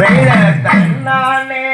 வெள்ள தன்னானே